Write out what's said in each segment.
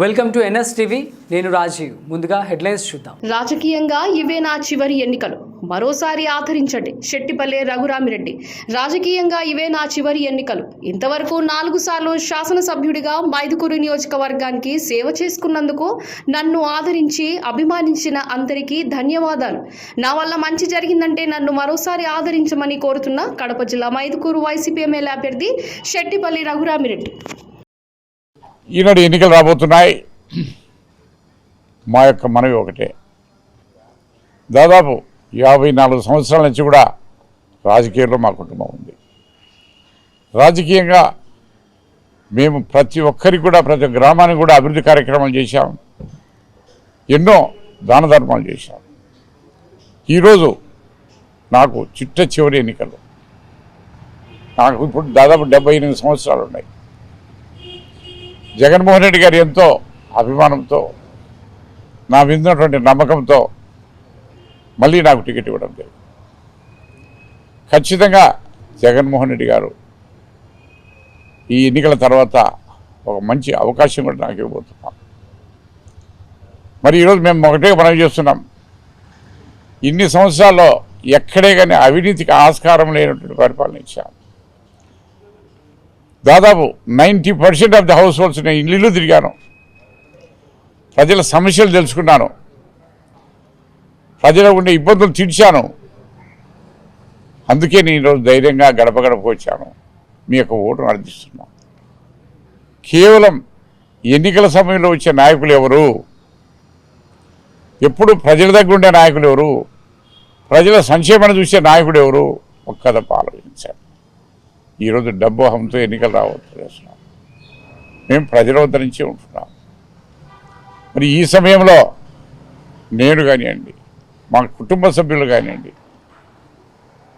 Welcome to NS TV నేను రాజీవ్. ముందుగా headlines చూద్దాం. రాజకీయంగా ఇవే నా చివరి ఎన్నికలు. మరోసారి ఆదరించండి. శెట్టిపల్లె రఘురామిరెడ్డి. రాజకీయంగా ఇవే నా చివరి ఎన్నికలు. ఇంతవరకు నాలుగు సార్లు శాసనసభ్యుడిగా మైదుకూరు నియోజకవర్గానికి సేవ చేసుకున్నందుకు నన్ను ఆదరించి అభిమానించిన అందరికీ ధన్యవాదాలు. నా వల్ల మంచి జరిగిందంటే నన్ను మరోసారి ఆదరించమని కోరుతున్న కడప జిల్లా మైదుకూరు వైసీపీ ఎమ్మెల్యే అభ్యర్థి శెట్టిపల్లి రఘురామిరెడ్డి. ఈనాడు ఎన్నికలు రాబోతున్నాయి. మా యొక్క మనవి ఒకటే. దాదాపు యాభై నాలుగు సంవత్సరాల నుంచి కూడా రాజకీయాల్లో మా కుటుంబం ఉంది. రాజకీయంగా మేము ప్రతి ఒక్కరికి కూడా ప్రతి గ్రామానికి కూడా అభివృద్ధి కార్యక్రమాలు చేశాం. ఎన్నో దాన ధర్మాలు చేశాం. ఈరోజు నాకు చిట్ట చివరి ఎన్నికలు. నాకు ఇప్పుడు దాదాపు డెబ్బై ఎనిమిది సంవత్సరాలు ఉన్నాయి. జగన్మోహన్ రెడ్డి గారు ఎంతో అభిమానంతో నా మీద నమ్మకంతో మళ్ళీ నాకు టికెట్ ఇవ్వడం జరిగింది. ఖచ్చితంగా జగన్మోహన్ రెడ్డి గారు ఈ ఎన్నికల తర్వాత ఒక మంచి అవకాశం కూడా నాకు ఇవ్వబోతున్నాం. మరి ఈరోజు మేము ఒకటే మనం చేస్తున్నాం. ఇన్ని సంవత్సరాల్లో ఎక్కడే కానీ అవినీతికి ఆస్కారం లేనటువంటి పరిపాలన ఇచ్చాము దాదాపు ninety percent of the households నేను ఇల్లు తిరిగాను. ప్రజల సమస్యలు తెలుసుకున్నాను. ప్రజల ఉండే ఇబ్బందులు తీర్చాను. అందుకే నేను ఈరోజు ధైర్యంగా గడప గడపకు వచ్చాను. మీ యొక్క ఓటును అర్థిస్తున్నాను. కేవలం ఎన్నికల సమయంలో వచ్చే నాయకులు ఎవరు? ఎప్పుడు ప్రజల దగ్గర ఉండే నాయకులు ఎవరు? ప్రజల సంక్షేమాన్ని చూసే నాయకుడు ఎవరు? ఒక్కద దప్ప ఈరోజు డబ్బు హంతో ఎన్నికలు రావచ్చు చేస్తున్నాం మేము ప్రజల వద్ద ఉంటున్నాం. మరి ఈ సమయంలో నేను కానివ్వండి మా కుటుంబ సభ్యులు కానివ్వండి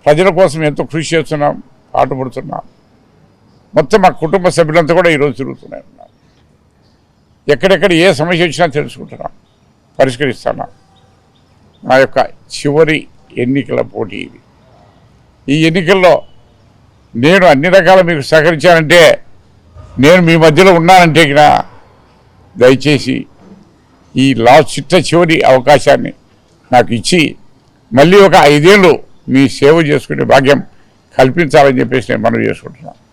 ప్రజల కోసం ఎంతో కృషి చేస్తున్నాం పాటుపడుతున్నాం మొత్తం మా కుటుంబ సభ్యులంతా కూడా ఈరోజు తిరుగుతున్నాయి ఎక్కడెక్కడ ఏ సమస్య వచ్చినా తెలుసుకుంటున్నాం పరిష్కరిస్తున్నాం. నా యొక్క చివరి ఎన్నికల పోటీ ఇది. ఈ ఎన్నికల్లో నేను అన్ని రకాల మీకు సహకరించానంటే నేను మీ మధ్యలో ఉన్నానంటే దయచేసి ఈ లాస్ట్ చిట్ట చివరి అవకాశాన్ని నాకు ఇచ్చి మళ్ళీ ఒక ఐదేళ్ళు మీ సేవ చేసుకునే భాగ్యం కల్పించాలని చెప్పేసి నేను మనవి చేసుకుంటున్నాను.